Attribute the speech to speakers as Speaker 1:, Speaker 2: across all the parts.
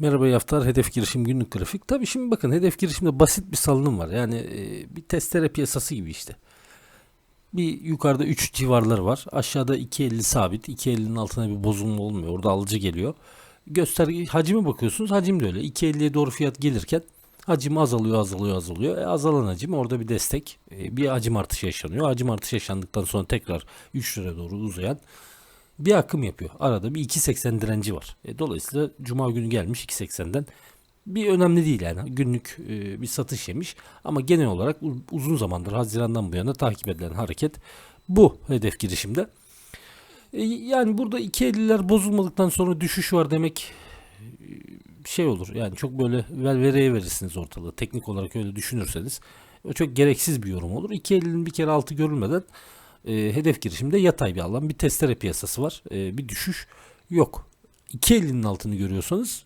Speaker 1: Merhaba iyi haftalar. Hedef girişim günlük grafik. Tabii şimdi bakın hedef girişimde basit bir salınım var. Yani e, bir testere piyasası gibi işte. Bir yukarıda 3 civarları var. Aşağıda 2.50 sabit. 2.50'nin altına bir bozulma olmuyor. Orada alıcı geliyor. Gösterge hacime bakıyorsunuz. Hacim de öyle. 2.50'ye doğru fiyat gelirken hacim azalıyor azalıyor azalıyor. E, azalan hacim orada bir destek. E, bir hacim artışı yaşanıyor. Hacim artışı yaşandıktan sonra tekrar 3 liraya doğru uzayan bir akım yapıyor. Arada bir 2.80 direnci var. E, dolayısıyla cuma günü gelmiş 2.80'den. Bir önemli değil yani günlük e, bir satış yemiş ama genel olarak uzun zamandır Haziran'dan bu yana takip edilen hareket bu hedef girişimde. E, yani burada 2.50'ler bozulmadıktan sonra düşüş var demek e, şey olur yani çok böyle velvereye verirsiniz ortalığı teknik olarak öyle düşünürseniz o çok gereksiz bir yorum olur. 2.50'nin bir kere altı görülmeden e, hedef girişimde yatay bir alan bir testere piyasası var E, bir düşüş yok. 2.50'nin altını görüyorsanız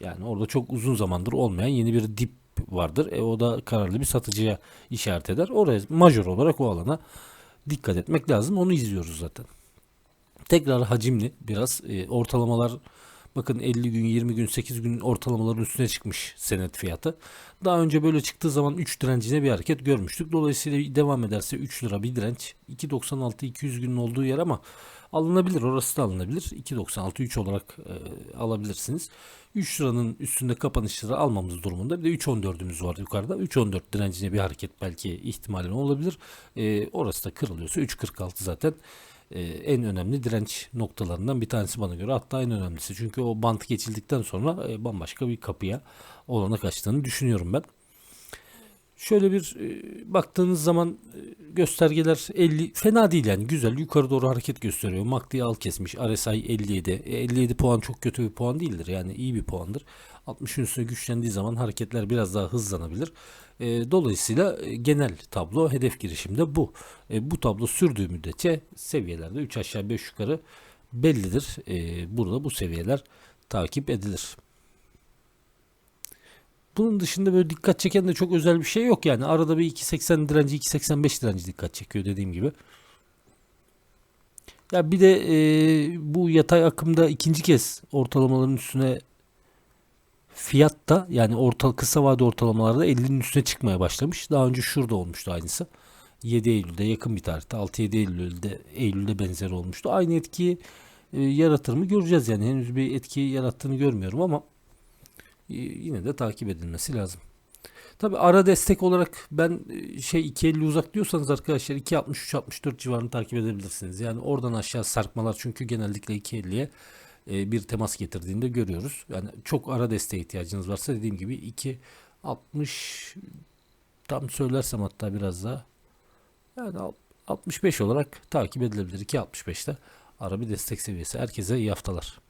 Speaker 1: yani orada çok uzun zamandır olmayan yeni bir dip vardır. E, o da kararlı bir satıcıya işaret eder. Oraya majör olarak o alana dikkat etmek lazım. Onu izliyoruz zaten. Tekrar hacimli biraz e, ortalamalar bakın 50 gün 20 gün 8 gün ortalamaların üstüne çıkmış senet fiyatı. Daha önce böyle çıktığı zaman 3 direncine bir hareket görmüştük. Dolayısıyla devam ederse 3 lira bir direnç 2.96 200 günün olduğu yer ama alınabilir orası da alınabilir. 2.96 3 olarak e, alabilirsiniz. 3 liranın üstünde kapanışları almamız durumunda. Bir de 3.14'ümüz var yukarıda. 3.14 direncine bir hareket belki ihtimalen olabilir. E, orası da kırılıyorsa 3.46 zaten e, en önemli direnç noktalarından bir tanesi bana göre. Hatta en önemlisi. Çünkü o bant geçildikten sonra e, bambaşka bir kapıya olanak açtığını düşünüyorum ben. Şöyle bir e, baktığınız zaman e, göstergeler 50 fena değil yani güzel yukarı doğru hareket gösteriyor. MACD al kesmiş RSI 57. E, 57 puan çok kötü bir puan değildir yani iyi bir puandır. 60'ın üstüne güçlendiği zaman hareketler biraz daha hızlanabilir. E, dolayısıyla e, genel tablo hedef girişimde bu. E, bu tablo sürdüğü müddetçe seviyelerde 3 aşağı 5 yukarı bellidir. E, burada bu seviyeler takip edilir. Bunun dışında böyle dikkat çeken de çok özel bir şey yok yani. Arada bir 2.80 direnci 2.85 direnci dikkat çekiyor dediğim gibi. Ya bir de e, bu yatay akımda ikinci kez ortalamaların üstüne fiyat da yani orta kısa vade ortalamalarda 50'nin üstüne çıkmaya başlamış. Daha önce şurada olmuştu aynısı. 7 Eylül'de yakın bir tarihte 6-7 Eylül'de Eylül'de benzer olmuştu. Aynı etkiyi e, yaratır mı göreceğiz yani. Henüz bir etki yarattığını görmüyorum ama yine de takip edilmesi lazım. Tabi ara destek olarak ben e, şey 2.50 uzak diyorsanız arkadaşlar 2.63-64 civarını takip edebilirsiniz. Yani oradan aşağı sarkmalar çünkü genellikle 2.50'ye e, bir temas getirdiğinde görüyoruz. Yani çok ara desteğe ihtiyacınız varsa dediğim gibi 2.60 tam söylersem hatta biraz daha yani al- 65 olarak takip edilebilir. 2.65'te ara bir destek seviyesi. Herkese iyi haftalar.